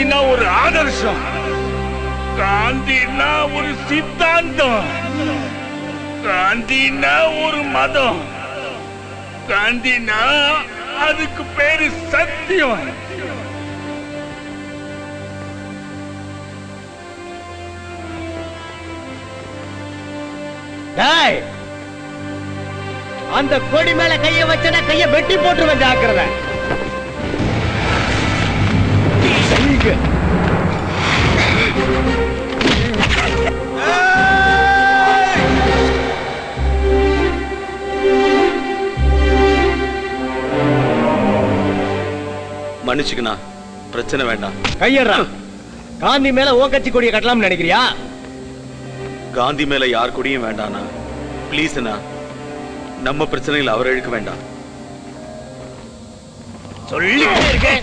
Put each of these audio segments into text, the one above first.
காந்தினா ஒரு ஆதர்சம். காந்தினா ஒரு சித்தாந்தம். காந்தினா ஒரு மதம். காந்தினா அதுக்கு பேரு சத்தியம். அந்த கொடி மேல கைய வச்சன கைய வெட்டி போட்டுருவேன் ஜாக்கிரதை. இங்க. மன்னிச்சுக்கண்ணா. பிரச்சனை வேண்டாம். கையடுறா. காந்தி மேல ஓ கட்சி கொடியை கட்டலாம்னு நினைக்கிறியா? காந்தி மேல யார் கூடயும் வேண்டாண்ணா ப்ளீஸ் அண்ணா. நம்ம பிரச்சனைகளை அவர் இழுக்க வேண்டாம். சொல்லிட்டே இருக்கேன்.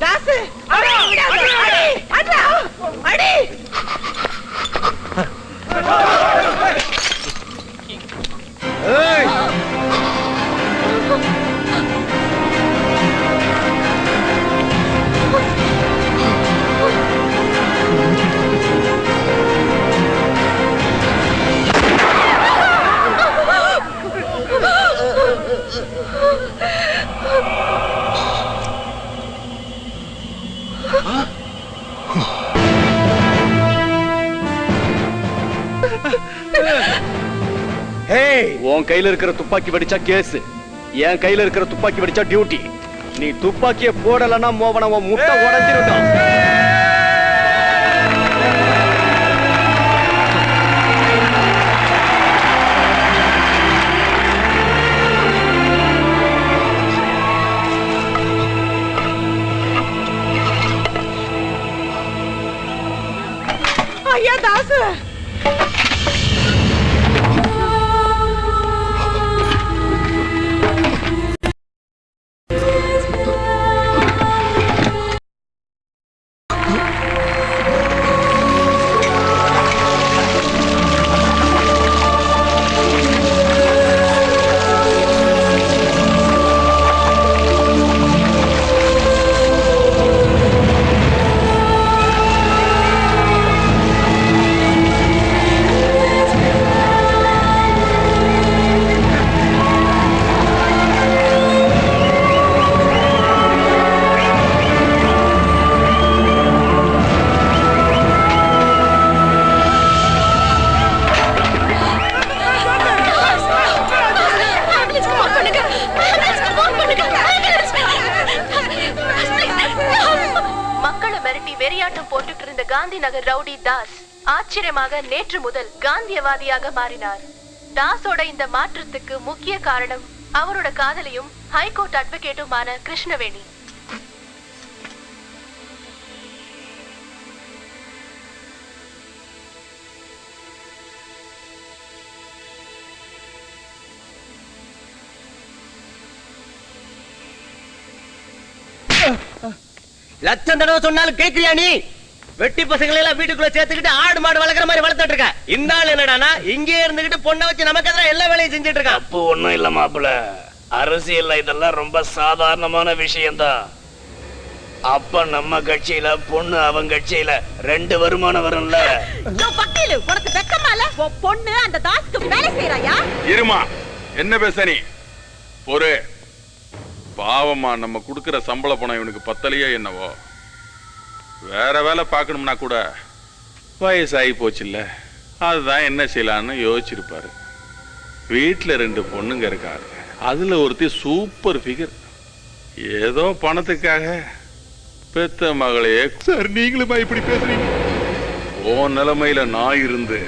ஏய் ஏய்! உன் கையில இருக்கிற துப்பாக்கி வெடிச்சா கேஸ். என் கையில இருக்கிற துப்பாக்கி வெடிச்சா டியூட்டி. நீ துப்பாக்கிய போடலன்னா மோவன உன் முட்டை உடஞ்சிருக்கும் ஐயா தாசு மக்களை காந்தி நகர் ரவுடி தாஸ் ஆச்சரியமாக நேற்று முதல் காந்தியவாதியாக மாறினார். தாஸோட இந்த மாற்றத்துக்கு முக்கிய காரணம் அவரோட காதலியும் ஹைகோர்ட் அட்வொகேட்டுமான கிருஷ்ணவேணி. லட்சம் தடவை சொன்னாலும் கேட்கிறியா நீ? வெட்டி பசங்களை எல்லாம் வீட்டுக்குள்ள சேர்த்துக்கிட்டு ஆடு மாடு வளர்க்குற மாதிரி வளர்த்துட்டு இருக்க? இந்த ஆள் என்னடானா இங்கே இருந்துகிட்டு பொண்ணை வச்சு நமக்கு எதிராக எல்லா வேலையும் செஞ்சுட்டு இருக்கான் தப்பு ஒண்ணும் இல்ல மாப்பிள அரசியல்ல இதெல்லாம் ரொம்ப சாதாரணமான விஷயம்தான். அப்ப நம்ம கட்சியில பொண்ணு அவன் கட்சியில ரெண்டு வருமானம் வரும்ல? வக்கீலு உனக்கு வெக்கமா இல்ல? உன் பொண்ணு அந்த தாஸ்க்கு வேலை செய்யறாயா? இருமா என்ன பேச நீ? ஒரு பாவமா நம்ம கொடுக்கிற சம்பள பணம் இவனுக்கு பத்தலையே என்னவோ? வேற வேலை பார்க்கணும்னா கூட வயசாகி போச்சுல்ல. அதுதான் என்ன செய்யலான்னு யோசிச்சிருப்பாரு. வீட்டில் ரெண்டு பொண்ணுங்க இருக்காரு அதுல ஒருத்தி சூப்பர் ஃபிகர் ஏதோ பணத்துக்காக பெத்த மகளையே சார் நீங்களுமா இப்படி பேசுறீங்க. உன் நிலைமையில நான் இருந்து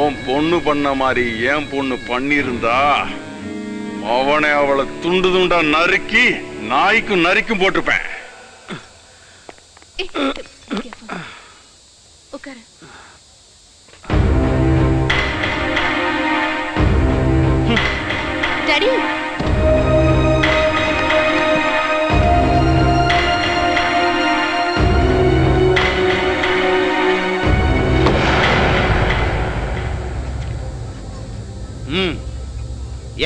உன் பொண்ணு பண்ண மாதிரி என் பொண்ணு பண்ணியிருந்தா அவனை அவளை துண்டு துண்டா நறுக்கி நாய்க்கும் நரிக்கும் போட்டிருப்பேன் உட்காரு. டாடி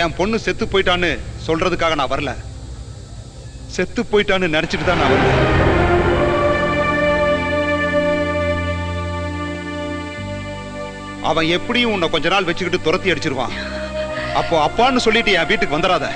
என் பொண்ணு செத்து போயிட்டான்னு சொல்றதுக்காக நான் வரல. செத்து போயிட்டான்னு நினைச்சிட்டு தான் நான் வரல. அவன் எப்படியும் உன்னை கொஞ்ச நாள் வச்சுக்கிட்டு துரத்தி அடிச்சிருவான். அப்போ அப்பான்னு சொல்லிட்டு என் வீட்டுக்கு வந்துடாத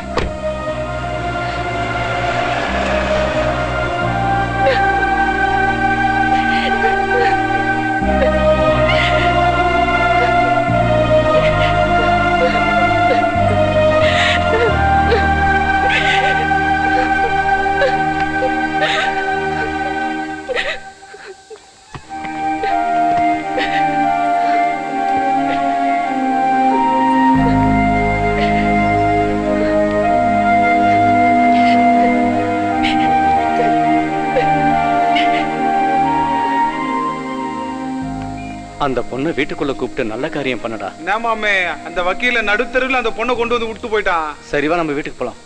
அந்த பொண்ணை வீட்டுக்குள்ள கூப்பிட்டு நல்ல காரியம் பண்ணடா. என்னமாமே அந்த வக்கீல நடுத்தருவில் அந்த பொண்ணை கொண்டு வந்து விட்டு போயிட்டான். சரிவா நம்ம வீட்டுக்கு போலாம்.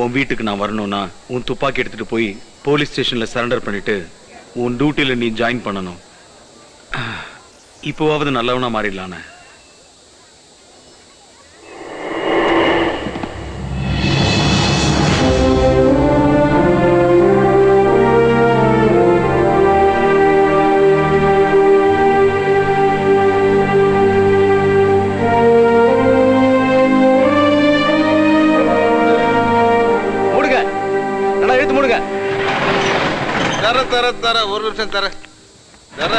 உன் வீட்டுக்கு நான் வரணும்னா உன் துப்பாக்கி எடுத்துட்டு போய் போலீஸ் ஸ்டேஷன்ல சரண்டர் பண்ணிட்டு உன் டியூட்டில நீ ஜாயின் பண்ணணும். இப்போவாவது நல்லவனா மாறிடலானே. மூடுங்க தர தர தர. ஒரு நிமிஷம் தர. தர.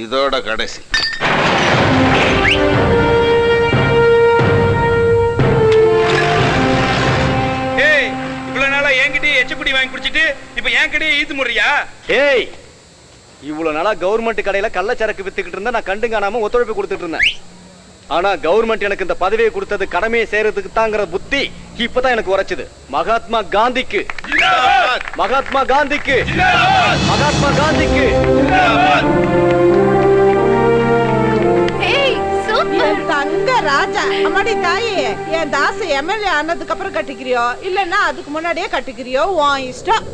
இதோட கடைசி. ஏய் இவ்வளவு நாளா என்கிட்டயே எச்சப்படி வாங்கி குடிச்சிட்டு இப்ப என்கிட்டயே ஈத்து முறியா ஏய் இவ்வளவு நாளா கவர்மெண்ட் கடையில கள்ளச்சரக்கு வித்துக்கிட்டு இருந்தா நான் கண்டு காணாம ஒத்துழைப்பு கொடுத்துட்டு இருந்தேன். ஆனா கவர்மெண்ட் எனக்கு இந்த பதவியை கொடுத்தது கடமையை செய்யறதுக்கு தாங்கிற புத்தி இப்பதான் எனக்கு உரைச்சது. மகாத்மா காந்திக்கு. மகாத்மா காந்திக்கு. மகாத்மா காந்திக்கு. தங்க ராஜா அம்மாடி தாயே என் தாசு எம்எல்ஏ ஆனதுக்கு அப்புறம் கட்டிக்கிறியோ? இல்லன்னா அதுக்கு முன்னாடியே கட்டிக்கிறியோ? உன் இஷ்டம்.